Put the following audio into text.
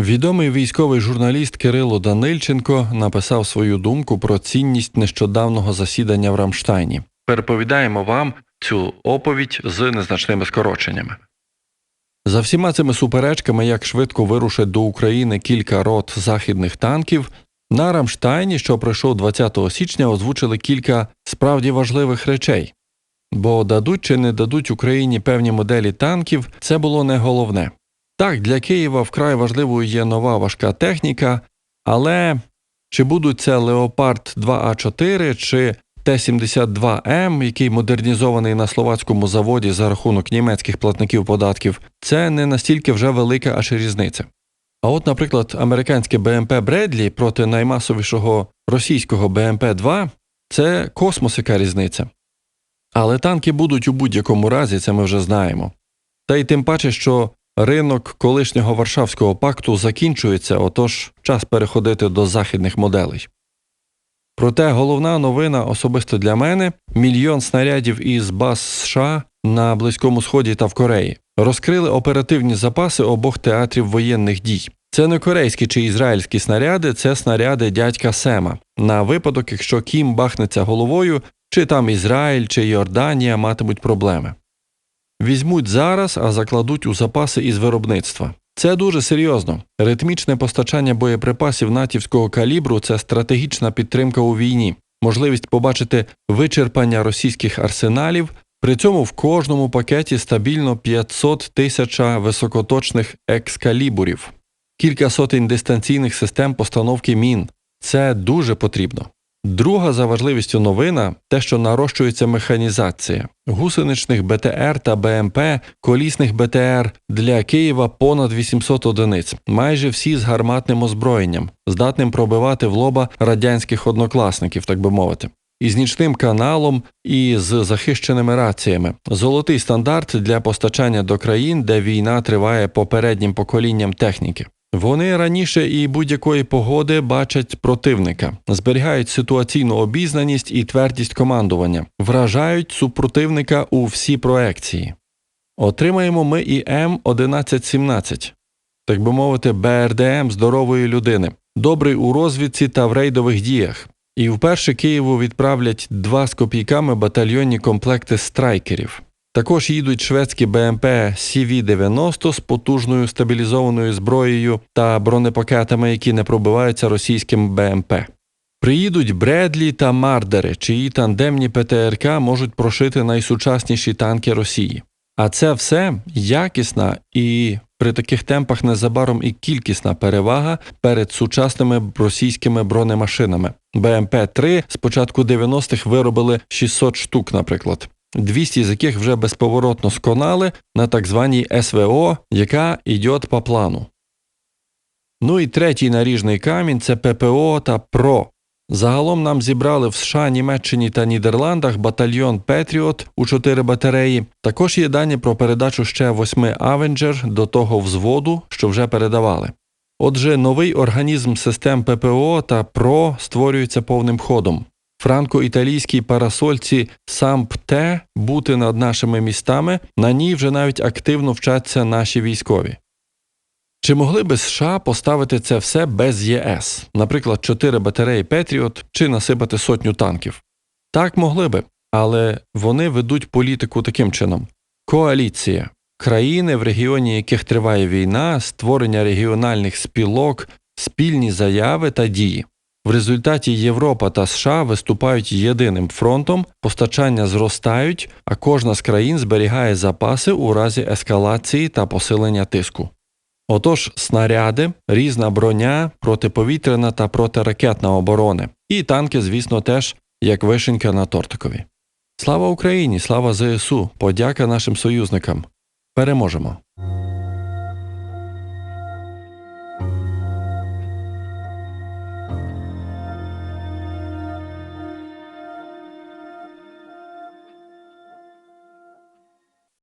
Відомий військовий журналіст Кирило Данильченко написав свою думку про цінність нещодавнього засідання в Рамштайні. Переповідаємо вам цю оповідь з незначними скороченнями. За всіма цими суперечками, як швидко вирушить до України кілька рот західних танків, на Рамштайні, що пройшов 20 січня, озвучили кілька справді важливих речей. Бо дадуть чи не дадуть Україні певні моделі танків, це було не головне. Так, для Києва вкрай важливою є нова важка техніка, але чи будуть це Леопард 2А4 чи Т-72М, який модернізований на словацькому заводі за рахунок німецьких платників податків, це не настільки вже велика аж різниця. А от, наприклад, американське БМП Бредлі проти наймасовішого російського БМП-2 це космос, яка різниця. Але танки будуть у будь-якому разі, це ми вже знаємо. Та й тим паче, що ринок колишнього Варшавського пакту закінчується, отож час переходити до західних моделей. Проте головна новина особисто для мене мільйон снарядів із баз США на Близькому Сході та в Кореї розкрили оперативні запаси обох театрів воєнних дій. Це не корейські чи ізраїльські снаряди, це снаряди дядька Сема на випадок, якщо Кім бахнеться головою, чи там Ізраїль чи Йорданія матимуть проблеми. Візьмуть зараз, а закладуть у запаси із виробництва. Це дуже серйозно. Ритмічне постачання боєприпасів натівського калібру це стратегічна підтримка у війні, можливість побачити вичерпання російських арсеналів. При цьому в кожному пакеті стабільно 500 тисяч високоточних екскалібурів, кілька сотень дистанційних систем постановки мін. Це дуже потрібно. Друга за важливістю новина те, що нарощується механізація гусеничних БТР та БМП, колісних БТР для Києва понад 800 одиниць, майже всі з гарматним озброєнням, здатним пробивати в лоба радянських однокласників, так би мовити. Із нічним каналом і з захищеними раціями золотий стандарт для постачання до країн, де війна триває попереднім поколінням техніки. Вони раніше і будь-якої погоди бачать противника, зберігають ситуаційну обізнаність і твердість командування, вражають супротивника у всі проекції. Отримаємо ми і М1117, так би мовити, БРДМ здорової людини, добрий у розвідці та в рейдових діях. І вперше Києву відправлять два з копійками батальйонні комплекти страйкерів. Також їдуть шведські БМП CV-90 з потужною стабілізованою зброєю та бронепакетами, які не пробиваються російським БМП. Приїдуть Бредлі та Мардери, чиї тандемні ПТРК можуть прошити найсучасніші танки Росії. А це все якісна і при таких темпах незабаром і кількісна перевага перед сучасними російськими бронемашинами. БМП-3 з початку 90-х виробили 600 штук, наприклад. 200 з яких вже безповоротно сконали на так званій СВО, яка йде по плану. Ну і третій наріжний камінь це ППО та ПРО. Загалом нам зібрали в США, Німеччині та Нідерландах батальйон Петріот у чотири батареї. Також є дані про передачу ще восьми Авенджер до того взводу, що вже передавали. Отже, новий організм систем ППО та ПРО створюється повним ходом. Франко-італійській парасольці САМП-Т бути над нашими містами, на ній вже навіть активно вчаться наші військові. Чи могли би США поставити це все без ЄС, наприклад, чотири батареї Петріот чи насипати сотню танків? Так могли би, але вони ведуть політику таким чином: коаліція, країни, в регіоні яких триває війна, створення регіональних спілок, спільні заяви та дії. В результаті Європа та США виступають єдиним фронтом, постачання зростають, а кожна з країн зберігає запаси у разі ескалації та посилення тиску. Отож, снаряди, різна броня, протиповітряна та протиракетна оборони, і танки, звісно, теж як вишенька на тортикові. Слава Україні, слава ЗСУ, подяка нашим союзникам. Переможемо!